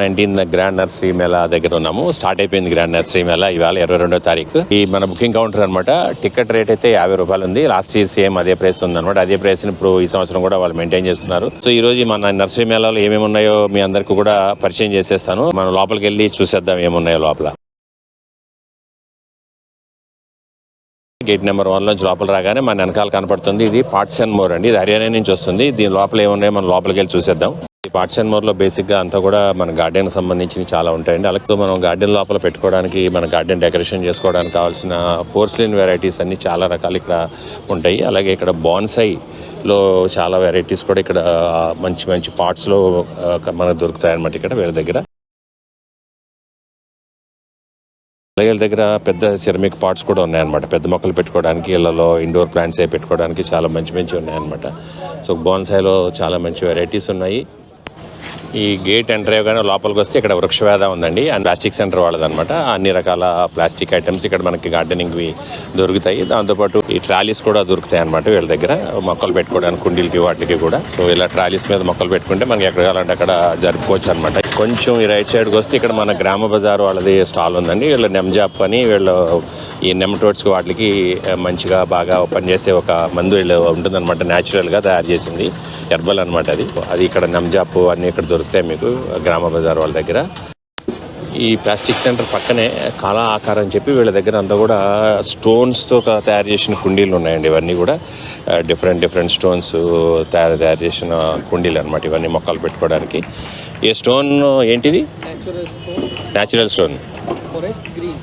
Nineteen grand nursery Mela దగ్గర ఉన్నాము. Start అయిపోయింది గ్రాండ్ నర్సరీ మేళా ఇవాళ ఇరవై రెండో తారీఖు. ఈ మన బుకింగ్ కౌంటర్ అనమాట టికెట్ రేట్ అయితే యాభై రూపాయలు ఉంది. లాస్ట్ ఇయర్ సేమ్ అదే ప్రైస్ ఉంది అనమాట అదే ప్రైస్ ఇప్పుడు ఈ సంవత్సరం కూడా వాళ్ళు మెయింటైన్ చేస్తున్నారు. సో ఈ రోజు మన నర్సరీ మేళాలో ఏమేమి ఉన్నాయో మీ అందరికీ కూడా పరిచయం చేసేస్తాను. మనం లోపలికి వెళ్ళి చూసేద్దాం ఏమున్నాయో లోపల. గేట్ నెంబర్ వన్ నుంచి లోపల రాగానే మన వెనకాల కనపడుతుంది. ఇది పార్ట్స్ అండ్ మోర్ అండి. ఇది హర్యానా నుంచి వస్తుంది. దీని లోపల ఏమున్నాయో మనం లోపలికి వెళ్ళి చూసేద్దాం. ఈ పార్ట్స్ అండ్ అంతా కూడా మన గార్డెన్ సంబంధించి చాలా ఉంటాయండి. అలాగే మనం గార్డెన్ లోపల పెట్టుకోవడానికి మన గార్డెన్ డెకరేషన్ చేసుకోవడానికి కావాల్సిన పోర్స్లిన్ వెరైటీస్ అన్ని చాలా రకాలు ఇక్కడ ఉంటాయి. అలాగే ఇక్కడ బాన్సైలో చాలా వెరైటీస్ కూడా ఇక్కడ మంచి మంచి పార్ట్స్లో మనకు దొరుకుతాయి అన్నమాట ఇక్కడ వీళ్ళ దగ్గర. అలాగే వీళ్ళ దగ్గర పెద్ద సిరమిక్ పార్ట్స్ కూడా ఉన్నాయన్నమాట. పెద్ద మొక్కలు పెట్టుకోవడానికి ఇళ్ళలో ఇండోర్ ప్లాంట్స్ అవి పెట్టుకోవడానికి చాలా మంచి మంచి ఉన్నాయన్నమాట. సో బోన్సాయిలో చాలా మంచి వెరైటీస్ ఉన్నాయి. ఈ గేట్ ఎంటర్ అయ్యగానే లోపలికి వస్తే ఇక్కడ వృక్షవేద ఉందండి. అండ్ ప్లాస్టిక్ సెంటర్ వాళ్ళదనమాట అన్ని రకాల ప్లాస్టిక్ ఐటమ్స్ ఇక్కడ మనకి గార్డెనింగ్వి దొరుకుతాయి. దాంతోపాటు ఈ ట్రాలీస్ కూడా దొరుకుతాయి అనమాట వీళ్ళ దగ్గర. మొక్కలు పెట్టుకోవడానికి కుండీలకి వాటికి కూడా. సో ఇలా ట్రాలీస్ మీద మొక్కలు పెట్టుకుంటే మనకి ఎక్కడ కావాలంటే అక్కడ జరుపుకోవచ్చు అనమాట కొంచెం ఈ రైట్ సైడ్కి వస్తే ఇక్కడ మన గ్రామ బజార్ వాళ్ళది స్టాల్ ఉందండి. వీళ్ళు నెమ్జాప్ అని వీళ్ళు ఈ నెమటోడ్స్ వాటికి మంచిగా బాగా పనిచేసే ఒక మందు వీళ్ళు ఉంటుందన్నమాట. న్యాచురల్గా తయారు చేసింది. హెర్బల్ అనమాట అది. అది ఇక్కడ నెమ్జాప్ అన్నీ ఇక్కడ దొరుకుతాయి మీకు గ్రామ బజార్ వాళ్ళ దగ్గర. ఈ ప్లాస్టిక్ సెంటర్ పక్కనే కళా ఆకారం చెప్పి వీళ్ళ దగ్గర అంతా కూడా స్టోన్స్తో తయారు చేసిన కుండీలు ఉన్నాయండి. ఇవన్నీ కూడా డిఫరెంట్ డిఫరెంట్ స్టోన్స్ తయారు తయారు చేసిన కుండీలు అనమాట ఇవన్నీ మొక్కలు పెట్టుకోవడానికి. ఏ స్టోన్ ఏంటిది? Natural stone forest green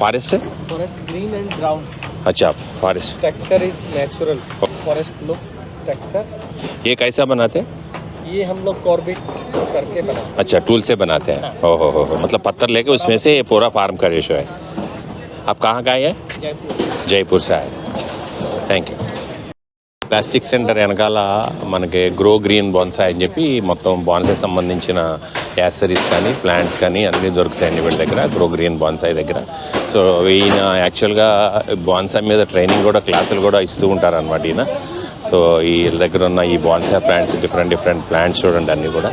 forest forest green and brown అచ్చా forest texture is forest texture ఏ కైసా బనాతే ये हम लोग कॉर्बेट करके बना अच्छा टूल से बनाते हैं ओहो हो हो मतलब पत्थर लेके उसमें से ये पूरा फार्म का रेशो है आप कहाँ का आए हैं Jaipur Jaipur sir thank you plastic centre వెనకాల మనకి గ్రో గ్రీన్ బాన్సాయ్ అని చెప్పి మొత్తం బాన్సాయ్ సంబంధించిన యాసరీస్ కానీ ప్లాంట్స్ కానీ అన్నీ దొరుకుతాయండి వీళ్ళ దగ్గర గ్రో గ్రీన్ బాన్సాయ్ దగ్గర సో ఈయన యాక్చువల్గా బాన్సాయ్ మీద ట్రైనింగ్ కూడా క్లాసులు కూడా ఇస్తూ ఉంటారనమాట ఈయన సో ఈ దగ్గర ఉన్న ఈ bonsai plants different different plants చూడండి అన్నీ కూడా.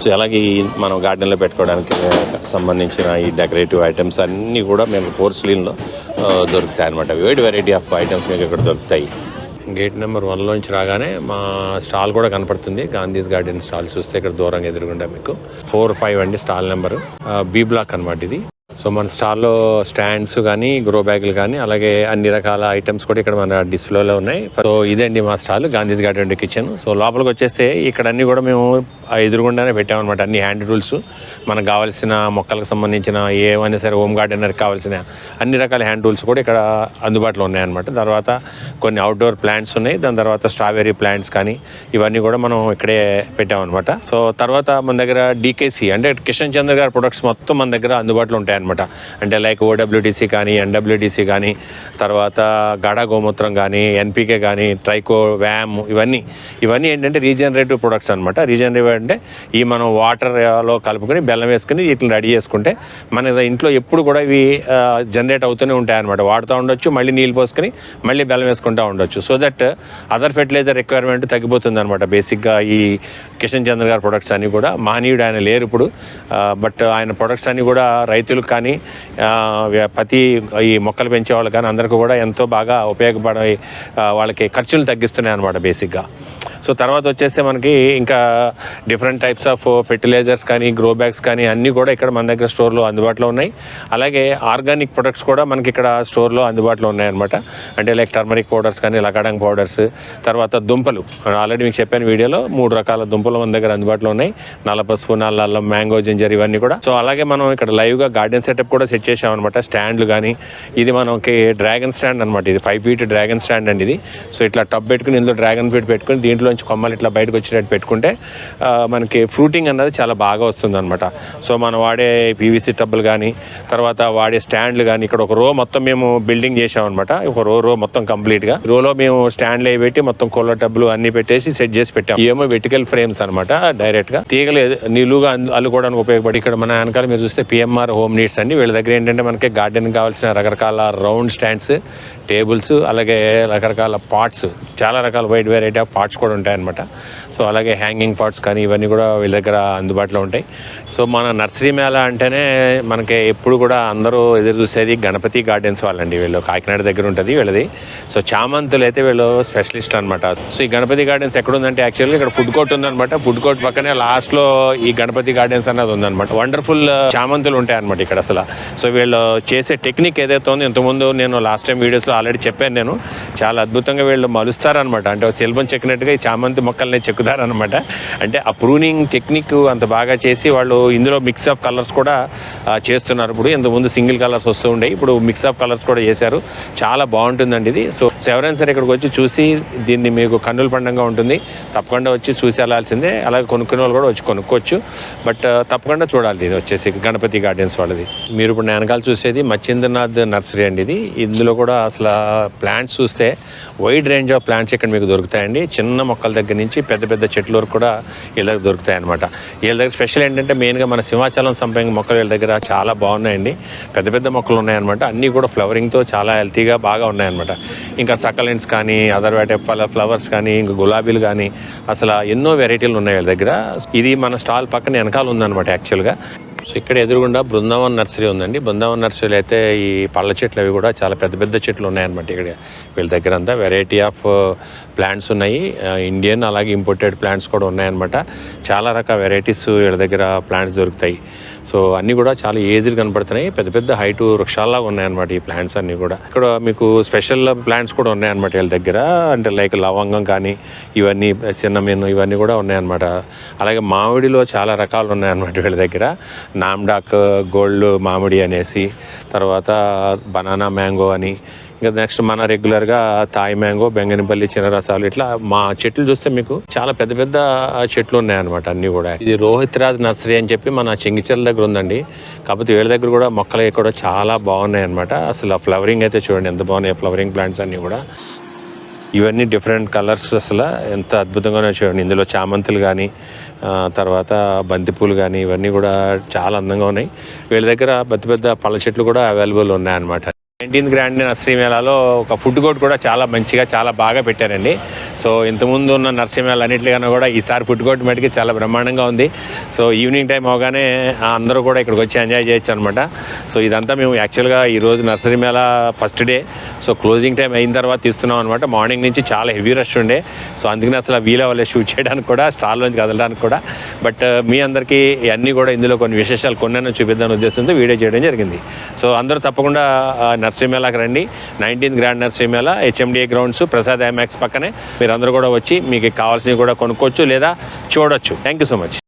సో అలాగే ఈ మనం గార్డెన్లో పెట్టుకోవడానికి సంబంధించిన ఈ డెకరేటివ్ ఐటమ్స్ అన్నీ కూడా మేము పోర్స్లీన్లో దొరుకుతాయి అనమాట వేడి వెరైటీ ఆఫ్ ఐటమ్స్ మీకు ఇక్కడ దొరుకుతాయి. గేట్ నెంబర్ వన్లోంచి రాగానే మా స్టాల్ కూడా కనపడుతుంది. గాంధీస్ గార్డెన్ స్టాల్ చూస్తే ఇక్కడ దూరంగా ఎదురుగుండా మీకు. ఫోర్ ఫైవ్ అండి స్టాల్ నెంబర్. బీ బ్లాక్ అనమాట ఇది. సో మన స్టాల్లో స్టాండ్స్ కానీ గ్రో బ్యాగులు కానీ అలాగే అన్ని రకాల ఐటమ్స్ కూడా ఇక్కడ మన డిస్ప్లేలో ఉన్నాయి. సో ఇదండి మా stall Gandhi's garden kitchen. So లోపలికి వచ్చేస్తే ఇక్కడ అన్ని కూడా మేము ఎదురుగుండానే పెట్టామన్నమాట అన్ని హ్యాండ్ టూల్స్ మనకు కావాల్సిన మొక్కలకు సంబంధించిన ఏమైనా సరే హోమ్ గార్డెనర్కి కావాల్సిన అన్ని రకాల హ్యాండ్ టూల్స్ కూడా ఇక్కడ అందుబాటులో ఉన్నాయన్నమాట. తర్వాత కొన్ని అవుట్డోర్ ప్లాంట్స్ ఉన్నాయి దాని తర్వాత స్ట్రాబెర్రీ ప్లాంట్స్ కానీ ఇవన్నీ కూడా మనం ఇక్కడే పెట్టామన్నమాట. సో తర్వాత మన దగ్గర డీకేసీ అంటే కిషన్ చంద్ర గారి ప్రొడక్ట్స్ మొత్తం మన దగ్గర అందుబాటులో అనమాట అంటే లైక్ ఓడబ్ల్యూటీసీ కానీ ఎన్డబ్ల్యూటీసీ కానీ తర్వాత గడ గోమూత్రం కానీ ఎన్పికే కానీ ట్రైకో వ్యామ్ ఇవన్నీ ఇవన్నీ ఏంటంటే రీజనరేటివ్ ప్రొడక్ట్స్ అనమాట రీజనరేటివ్ అంటే ఈ మనం వాటర్లో కలుపుకొని బెల్లం వేసుకుని వీటిని రెడీ చేసుకుంటే మన ఇంట్లో ఎప్పుడు కూడా ఇవి జనరేట్ అవుతూనే ఉంటాయి అనమాట వాడుతూ ఉండొచ్చు మళ్ళీ నీళ్ళు పోసుకొని మళ్ళీ బెల్లం వేసుకుంటూ ఉండొచ్చు. So that other fertiliser requirement తగ్గిపోతుంది అనమాట బేసిక్గా ఈ కిషన్ చంద్ర గారి ప్రొడక్ట్స్ అన్నీ కూడా. మహనీయుడు ఆయన లేరు ఇప్పుడు. బట్ ఆయన ప్రొడక్ట్స్ అన్నీ కూడా రైతులకు కానీ ప్రతి ఈ మొక్కలు పెంచే వాళ్ళు కానీ అందరికీ కూడా ఎంతో బాగా ఉపయోగపడే వాళ్ళకి ఖర్చులు తగ్గిస్తున్నాయి అనమాట బేసిక్గా. సో తర్వాత వచ్చేస్తే మనకి ఇంకా డిఫరెంట్ టైప్స్ ఆఫ్ ఫెర్టిలైజర్స్ కానీ గ్రో బ్యాగ్స్ కానీ అన్నీ కూడా ఇక్కడ మన దగ్గర స్టోర్లో అందుబాటులో ఉన్నాయి. అలాగే ఆర్గానిక్ ప్రొడక్ట్స్ కూడా మనకి ఇక్కడ స్టోర్లో అందుబాటులో ఉన్నాయన్నమాట అంటే లైక్ టర్మరిక్ పౌడర్స్ కానీ లగాడంగ్ పౌడర్స్ తర్వాత దుంపలు. ఆల్రెడీ మీకు చెప్పాను వీడియోలో మూడు రకాల దుంపలు మన దగ్గర అందుబాటులో ఉన్నాయి. నల్ల పసుపు నల్ల అల్లం మ్యాంగో జింజర్ ఇవన్నీ కూడా. సో అలాగే మనం ఇక్కడ లైవ్గా గార్డెన్స్ సెటప్ కూడా సెట్ చేసామన్నమాట స్టాండ్లు కానీ ఇది మనకి డ్రాగన్ స్టాండ్ అనమాట ఇది. ఫైవ్ ఫీట్ డ్రాగన్ స్టాండ్ అండి ఇది. సో ఇట్లా టబ్ పెట్టుకుని ఇందులో డ్రాగన్ ఫ్రూట్ పెట్టుకుని దీంట్లోంచి కొమ్మలు ఇట్లా బయటకు వచ్చేటట్టు పెట్టుకుంటే మనకి ఫ్రూటింగ్ అన్నది చాలా బాగా వస్తుంది అనమాట సో మనం వాడే పీవీసీ టబ్బులు కానీ తర్వాత వాడే స్టాండ్లు కానీ ఇక్కడ ఒక రో మొత్తం మేము బిల్డింగ్ చేసామన్నమాట ఒక రో రో మొత్తం కంప్లీట్గా రోలో మేము స్టాండ్లు అవి పెట్టి మొత్తం కోళ్ళ టబ్బులు అన్ని పెట్టేసి సెట్ చేసి పెట్టాం. ఏమో వెటికల్ ఫ్రేమ్స్ అనమాట డైరెక్ట్గా తీగలేదు తీగలు నిలువుగా అల్లుకోవడానికి ఉపయోగపడి ఇక్కడ మన వెనకాల మీరు చూస్తే పిఎంఆర్ హోమ్ నీడ్స్ స్టాండ్స్ అండి. వీళ్ళ దగ్గర ఏంటంటే మనకి గార్డెన్ కావాల్సిన రకరకాల రౌండ్ స్టాండ్స్ టేబుల్స్ అలాగే రకరకాల పార్ట్స్ చాలా రకాల వైడ్ వెరైటీ ఆఫ్ పార్ట్స్ కూడా ఉంటాయన్నమాట. సో అలాగే హ్యాంగింగ్ పార్ట్స్ కానీ ఇవన్నీ కూడా వీళ్ళ దగ్గర అందుబాటులో ఉంటాయి. సో మన నర్సరీ మేళ అంటేనే మనకి ఎప్పుడు కూడా అందరూ ఎదురు చూసేది గణపతి గార్డెన్స్ వాళ్ళండి. వీళ్ళు కాకినాడ దగ్గర ఉంటుంది వీళ్ళది. సో చామంతులు అయితే వీళ్ళు స్పెషలిస్ట్ అనమాట సో ఈ గణపతి గార్డెన్స్ ఎక్కడ ఉందంటే యాక్చువల్గా ఇక్కడ ఫుడ్ కోర్ట్ ఉందన్నమాట. ఫుడ్ కోర్ట్ పక్కనే లాస్ట్లో ఈ గణపతి గార్డెన్స్ అన్నది ఉందన్నమాట. వండర్ఫుల్ చామంతులు ఉంటాయి అనమాట ఇక్కడ. అసలు. సో వీళ్ళు చేసే టెక్నిక్ ఏదైతే ఉందో ఇంతకుముందు నేను లాస్ట్ టైం వీడియోస్లో ఆల్రెడీ చెప్పాను నేను చాలా అద్భుతంగా వీళ్ళు మలుస్తారనమాట అంటే శిల్పం చెక్కినట్టుగా ఈ చామంతి మొక్కల్ని చెక్కుతారనమాట అంటే ఆ ప్రూనింగ్ టెక్నిక్ అంత బాగా చేసి వాళ్ళు ఇందులో మిక్స్ ఆఫ్ కలర్స్ కూడా చేస్తున్నారు. ఇప్పుడు ఇంతకుముందు సింగిల్ కలర్స్ వస్తూ ఉండే ఇప్పుడు మిక్స్ ఆఫ్ కలర్స్ కూడా చేశారు. చాలా బాగుంటుందండి ఇది. సో ఎవరైనా సరే ఇక్కడికి వచ్చి చూసి దీన్ని మీకు కన్నుల పండంగా ఉంటుంది. తప్పకుండా వచ్చి చూసి వెళ్ళాల్సిందే. అలాగే కొనుక్కునే వాళ్ళు కూడా వచ్చి కొనుక్కోవచ్చు. బట్ తప్పకుండా చూడాలి ఇది వచ్చేసి గణపతి గార్డెన్స్ వాళ్ళది. మీరు ఇప్పుడు వెనకాల చూసేది మచ్చింద్రనాథ్ నర్సరీ అండి ఇది. ఇందులో కూడా అసలు ప్లాంట్స్ చూస్తే వైడ్ రేంజ్ ఆఫ్ ప్లాంట్స్ ఇక్కడ మీకు దొరుకుతాయండి. చిన్న మొక్కల దగ్గర నుంచి పెద్ద పెద్ద చెట్ల వరకు కూడా వీళ్ళ దగ్గర దొరుకుతాయి అనమాట వీళ్ళ దగ్గర స్పెషల్ ఏంటంటే మెయిన్గా మన సింహాచలం సంపంగి మొక్కలు వీళ్ళ దగ్గర చాలా బాగున్నాయండి. పెద్ద పెద్ద మొక్కలు ఉన్నాయన్నమాట అన్నీ కూడా ఫ్లవరింగ్తో చాలా హెల్తీగా బాగా ఉన్నాయన్నమాట ఇంకా సకలెంట్స్ కానీ అదర్ ఫ్లవర్స్ కానీ ఇంకా గులాబీలు కానీ అసలు ఎన్నో వెరైటీలు ఉన్నాయి వీళ్ళ దగ్గర. ఇది మన స్టాల్ పక్కన వెనకాల ఉందన్నమాట యాక్చువల్గా సో ఇక్కడ ఎదురుగుండా బృందావన్ నర్సరీ ఉందండి. బృందావన్ నర్సరీలో అయితే ఈ పళ్ళ చెట్లు అవి కూడా చాలా పెద్ద పెద్ద చెట్లు ఉన్నాయన్నమాట ఇక్కడ. వీళ్ళ దగ్గర అంతా వెరైటీ ఆఫ్ ప్లాంట్స్ ఉన్నాయి. ఇండియన్ అలాగే ఇంపోర్టెడ్ ప్లాంట్స్ కూడా ఉన్నాయన్నమాట. చాలా రకాల వెరైటీస్ వీళ్ళ దగ్గర ప్లాంట్స్ దొరుకుతాయి. సో అన్నీ కూడా చాలా ఏజ్డ్ కనపడుతున్నాయి. పెద్ద పెద్ద హైట్ వృక్షాల్లాగా ఉన్నాయన్నమాట ఈ ప్లాంట్స్ అన్నీ కూడా. ఇక్కడ మీకు స్పెషల్ ప్లాంట్స్ కూడా ఉన్నాయన్నమాట వీళ్ళ దగ్గర. అంటే లైక్ లవంగం కానీ ఇవన్నీ చిన్నమీను ఇవన్నీ కూడా ఉన్నాయన్నమాట. అలాగే మామిడిలో చాలా రకాలు ఉన్నాయన్నమాట వీళ్ళ దగ్గర. నామ్డాక్ గోల్డ్ మామిడి అనేసి తర్వాత బనానా మ్యాంగో అని. ఇంకా నెక్స్ట్ మన రెగ్యులర్గా తాయి మ్యాంగో బెంగనపల్లి చిన్నరసాలు ఇట్లా మా చెట్లు చూస్తే మీకు చాలా పెద్ద పెద్ద చెట్లు ఉన్నాయన్నమాట అన్నీ కూడా. ఇది రోహిత్ రాజ్ నర్సరీ అని చెప్పి మన చెంగిచెల దగ్గర ఉందండి. కాకపోతే వీళ్ళ దగ్గర కూడా మొక్కలు కూడా చాలా బాగున్నాయి అనమాట అసలు ఆ ఫ్లవరింగ్ అయితే చూడండి ఎంత బాగున్నాయి ఫ్లవరింగ్ ప్లాంట్స్ అన్నీ కూడా. ఇవన్నీ డిఫరెంట్ కలర్స్ అసలు. ఎంత అద్భుతంగానే చూడండి. ఇందులో చామంతులు కానీ తర్వాత బంతిపూలు కానీ ఇవన్నీ కూడా చాలా అందంగా ఉన్నాయి. వీళ్ళ దగ్గర పెద్ద పెద్ద పళ్ళ చెట్లు కూడా అవైలబుల్ ఉన్నాయన్నమాట. నైన్టీన్త్ గ్రాండ్ నర్సరీ మేళాలో ఒక ఫుడ్ కోర్ట్ కూడా చాలా మంచిగా చాలా బాగా పెట్టారండి. సో ఇంతకుముందు ఉన్న నర్సరీ మేళ అన్నిటికన్నా కూడా ఈసారి ఫుడ్ కోర్ట్ మటుకి చాలా బ్రహ్మాండంగా ఉంది. సో ఈవినింగ్ టైం అవగానే అందరూ కూడా ఇక్కడికి వచ్చి ఎంజాయ్ చేయొచ్చు అనమాట సో ఇదంతా మేము యాక్చువల్గా ఈరోజు nursery mela first day. So closing time అయిన తర్వాత తీస్తున్నాం అనమాట మార్నింగ్ నుంచి చాలా హెవీ రష్ ఉండే. సో అందుకని అసలు వీలు అవ్వలేదు షూట్ చేయడానికి కూడా స్టాల్లోంచి కదలడానికి కూడా. బట్ మీ అందరికీ అన్నీ కూడా ఇందులో కొన్ని విశేషాలు కొన్నాను చూపిద్దాని ఉద్దేశంతో వీడియో చేయడం జరిగింది. సో అందరూ తప్పకుండా ఆ, రండి. Nineteenth grand nursery HMDA grounds Prasad IMAX పక్కనే. మీరు కూడా వచ్చి మీకు కావాల్సినవి కూడా కొనుక్కోవచ్చు లేదా చూడొచ్చు. Thank you so much